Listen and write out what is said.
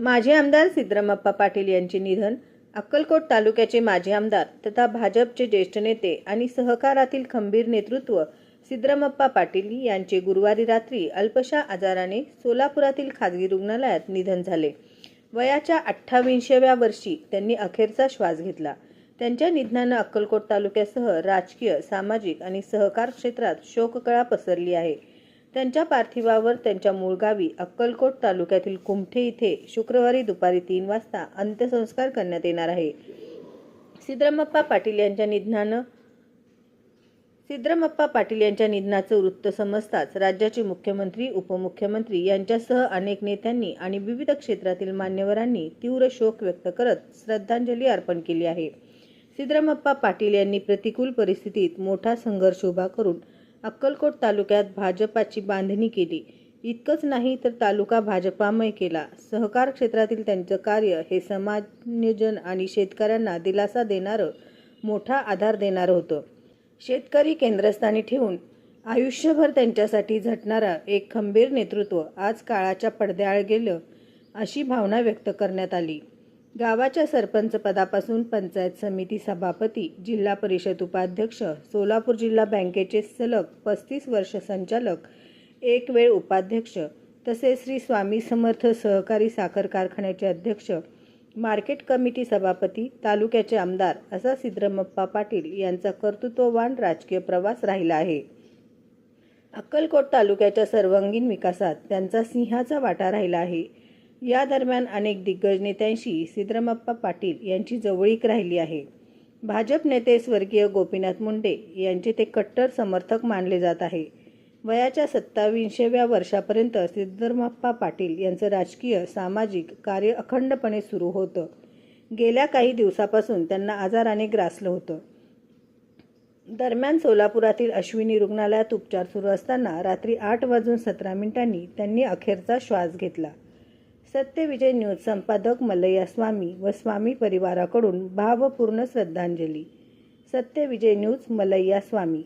माजी आमदार सिद्धरामप्पा पाटील यांचे निधन अक्कलकोट तालुक्याचे माजी आमदार तथा भाजपचे ज्येष्ठ नेते आणि सहकारातील खंबीर नेतृत्व सिद्धरामप्पा पाटील यांचे गुरुवारी रात्री अल्पशा आजाराने सोलापुरातील खाजगी रुग्णालयात निधन झाले. वयाच्या अठ्ठावीसव्या वर्षी त्यांनी अखेरचा श्वास घेतला. त्यांच्या निधनानं अक्कलकोट तालुक्यासह राजकीय सामाजिक आणि सहकार क्षेत्रात शोककळा पसरली आहे. त्यांच्या पार्थिवावर त्यांच्या मूळ गावी अक्कलकोट तालुक्यातील कुमठे इथे शुक्रवारी दुपारी तीन वाजता अंत्यसंस्कार करण्यात येणार आहे. सिद्धरामप्पा पाटील यांच्या निधनानं सिद्धरामप्पा पाटील यांच्या निधनाचं वृत्त समजताच राज्याचे मुख्यमंत्री उपमुख्यमंत्री यांच्यासह अनेक नेत्यांनी आणि विविध क्षेत्रातील मान्यवरांनी तीव्र शोक व्यक्त करत श्रद्धांजली अर्पण केली आहे. सिद्धरामप्पा पाटील यांनी प्रतिकूल परिस्थितीत मोठा संघर्ष उभा करून अक्कलकोट तालुक्यात भाजपाची बांधणी केली. इतकंच नाही तर तालुका भाजपामय केला. सहकार क्षेत्रातील त्यांचं कार्य हे समाज आणि शेतकऱ्यांना दिलासा देणारं मोठा आधार देणारं होतं. शेतकरी केंद्रस्थानी ठेवून आयुष्यभर त्यांच्यासाठी झटणारा एक खंबीर नेतृत्व आज काळाच्या पडद्याआड गेलं अशी भावना व्यक्त करण्यात आली. गावाच्या सरपंच पदापासून पंचायत समिती सभापती जिल्हा परिषद उपाध्यक्ष सोलापूर जिल्हा बँकेचे सलग पस्तीस वर्ष संचालक एक वेळ उपाध्यक्ष तसेच श्री स्वामी समर्थ सहकारी साखर कारखान्याचे अध्यक्ष मार्केट कमिटी सभापती तालुक्याचे आमदार असा सिद्रमप्पा पाटील यांचा कर्तृत्ववान राजकीय प्रवास राहिला आहे. अक्कलकोट तालुक्याच्या सर्वांगीण विकासात त्यांचा सिंहाचा वाटा राहिला आहे. या दरम्यान अनेक दिग्गज नेत्यांशी सिद्धरामप्पा पाटील यांची जवळीक राहिली आहे. भाजप नेते स्वर्गीय गोपीनाथ मुंडे यांचे ते कट्टर समर्थक मानले जात आहे. वयाच्या सत्तावीसशेव्या वर्षापर्यंत सिद्धरामप्पा पाटील यांचं राजकीय सामाजिक कार्य अखंडपणे सुरू होतं. गेल्या काही दिवसापासून त्यांना आजाराने ग्रासलं होतं. दरम्यान सोलापुरातील अश्विनी रुग्णालयात उपचार सुरू असताना रात्री आठ वाजून सतरा मिनिटांनी त्यांनी अखेरचा श्वास घेतला. सत्यविजय न्यूज संपादक मल्लया स्वामी व स्वामी परिवाराकडून भावपूर्ण श्रद्धांजली. सत्यविजय न्यूज मलया स्वामी.